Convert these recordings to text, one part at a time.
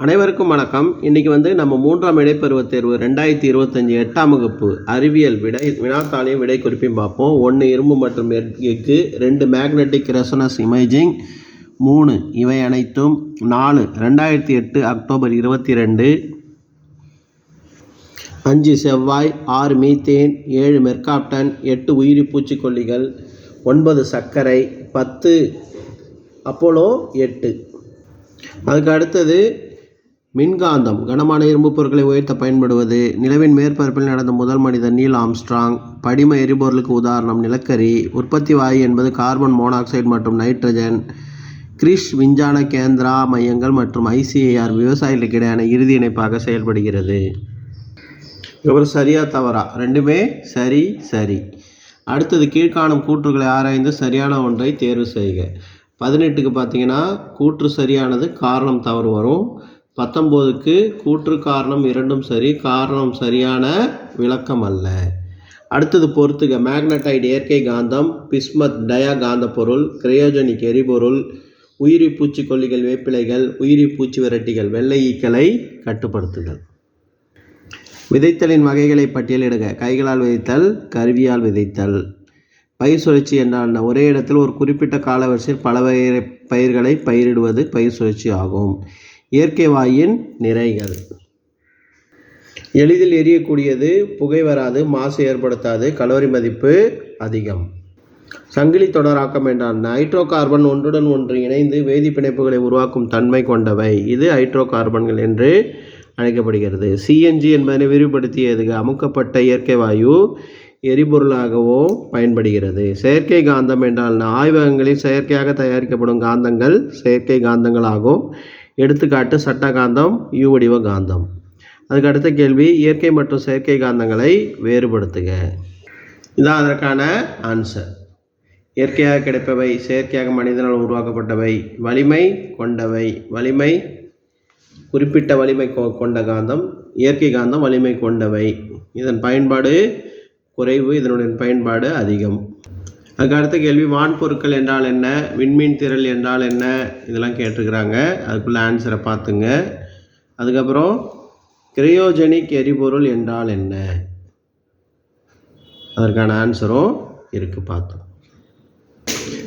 அனைவருக்கும் வணக்கம். இன்றைக்கி வந்து நம்ம மூன்றாம் இடைப்பருவத் தேர்வு ரெண்டாயிரத்தி இருபத்தஞ்சி எட்டாம் வகுப்பு அறிவியல் விடை வினாத்தாளையும் விடை குறிப்பையும் பார்ப்போம். ஒன்று இரும்பு மற்றும் எஃகு ரெண்டு மேக்னெட்டிக் ரெசனஸ் இமேஜிங் மூணு இவை அனைத்தும் நாலு ரெண்டாயிரத்தி எட்டு அக்டோபர் இருபத்தி ரெண்டு அஞ்சு செவ்வாய் ஆறு மீத்தேன் ஏழு மெர்காப்டன் எட்டு உயிரி பூச்சிக்கொல்லிகள் ஒன்பது சர்க்கரை பத்து அப்போலோ எட்டு. அதுக்கு அடுத்தது மின்காந்தம். கனமான இரும்பு பொருட்களை உயர்த்த பயன்படுவது. நிலவின் மேற்பரப்பில் நடந்த முதல் மனிதர் நீல் ஆம்ஸ்ட்ராங். படிம எரிபொருளுக்கு உதாரணம் நிலக்கரி. உற்பத்தி வாயு என்பது கார்பன் மோனாக்சைடு மற்றும் நைட்ரஜன். கிரிஷ் விஞ்ஞான கேந்திரா மையங்கள் மற்றும் ஐசிஏஆர் விவசாயிகளுக்கு இடையான இறுதி இணைப்பாக செயல்படுகிறது. இவர் சரியா தவறா? ரெண்டுமே சரி சரி. அடுத்தது கீழ்காணும் கூற்றுகளை ஆராய்ந்து சரியான ஒன்றை தேர்வு செய்க. பதினெட்டுக்கு பார்த்தீங்கன்னா கூற்று சரியானது காரணம் தவறு வரும். பத்தொம்போதுக்கு கூற்று காரணம் இரண்டும் சரி காரணம் சரியான விளக்கம் அல்ல. அடுத்தது பொறுத்துக. மேக்னடைட் இயற்கை காந்தம் பிஸ்மத் டயா காந்த பொருள் கிரையோஜனிக் எரிபொருள் உயிரி பூச்சிக்கொல்லிகள் வேப்பிலைகள் உயிரி பூச்சி விரட்டிகள் வெள்ளை ஈக்களை கட்டுப்படுத்துதல். விதைத்தலின் வகைகளை பட்டியலிடுக கைகளால் விதைத்தல் கருவியால் விதைத்தல். பயிர் சுழற்சி என்றால் ஒரே இடத்தில் ஒரு குறிப்பிட்ட காலவரிசையில் பல பயிர்களை பயிரிடுவது பயிர் சுழற்சி ஆகும். இயற்கை வாயின் நிறைகள். எளிதில் எரியக்கூடியது புகை வராது மாசு ஏற்படுத்தாது கலோரி மதிப்பு அதிகம். சங்கிலி தொடராக்கம் என்றால் ஹைட்ரோ கார்பன் ஒன்றுடன் ஒன்று இணைந்து வேதி பிணைப்புகளை உருவாக்கும் தன்மை கொண்டவை. இது ஹைட்ரோ கார்பன்கள் என்று அழைக்கப்படுகிறது. சிஎன்ஜி என்பதனை விரிவுபடுத்தியது அமுக்கப்பட்ட இயற்கை வாயு எரிபொருளாகவோ பயன்படுகிறது. செயற்கை காந்தம் என்றால் ஆய்வகங்களில் செயற்கையாக தயாரிக்கப்படும் காந்தங்கள் செயற்கை காந்தங்களாகும். எடுத்துக்காட்டு சட்ட காந்தம் யூ வடிவ காந்தம். அதுக்கு அடுத்த கேள்வி இயற்கை மற்றும் செயற்கை காந்தங்களை வேறுபடுத்துக. இதான் அதற்கான ஆன்சர் இயற்கையாக கிடைப்பவை செயற்கையாக மனிதனால் உருவாக்கப்பட்டவை வலிமை கொண்டவை வலிமை குறிப்பிட்ட வலிமை கொ கொண்ட காந்தம் இயற்கை காந்தம் வலிமை கொண்டவை. இதன் பயன்பாடு குறைவு இதனுடைய பயன்பாடு அதிகம். அதுக்கு அடுத்த கேள்வி வான்பொருட்கள் என்றால் என்ன? விண்மீன் திரள் என்றால் என்ன? இதெல்லாம் கேட்டிருக்கிறாங்க. அதுக்குள்ளே ஆன்சரை பார்த்துங்க. அதுக்கப்புறம் கிரையோஜெனிக் எரிபொருள் என்றால் என்ன? அதற்கான ஆன்சரும் இருக்குது பார்த்தோம்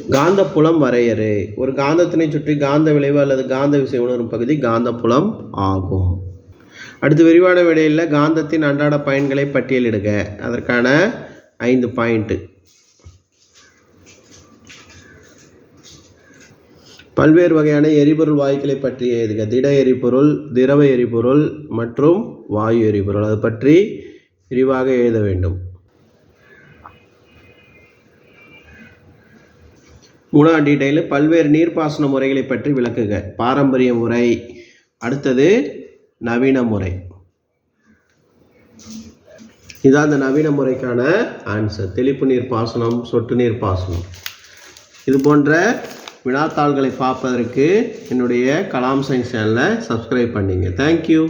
காந்தப்புலம் வரையறு. ஒரு காந்தத்தினை சுற்றி காந்த விளைவு அல்லது காந்த விசை உணரும் பகுதி காந்தப்புலம் ஆகும். அடுத்து விரிவான விடையில் காந்தத்தின் அன்றாட பயன்களை பட்டியலிடுக. அதற்கான ஐந்து பாயிண்ட்டு பல்வேறு வகையான எரிபொருள் வாயுக்களை பற்றி எழுதுக திட எரிபொருள் திரவ எரிபொருள் மற்றும் வாயு எரிபொருள். அது பற்றி விரிவாக எழுத வேண்டும். மூணாம் டீட்டெயில் பல்வேறு நீர்ப்பாசன முறைகளை பற்றி விளக்குக. பாரம்பரிய முறை. அடுத்தது நவீன முறை. இதான் அந்த நவீன முறைக்கான ஆன்சர் தெளிப்பு நீர் பாசனம் சொட்டு நீர் பாசனம் இது போன்ற வினாத்தாள்களை பார்ப்பதற்கு என்னுடைய கலாம் சயின்ஸ் சேனலை சப்ஸ்கிரைப் பண்ணிங்க. Thank you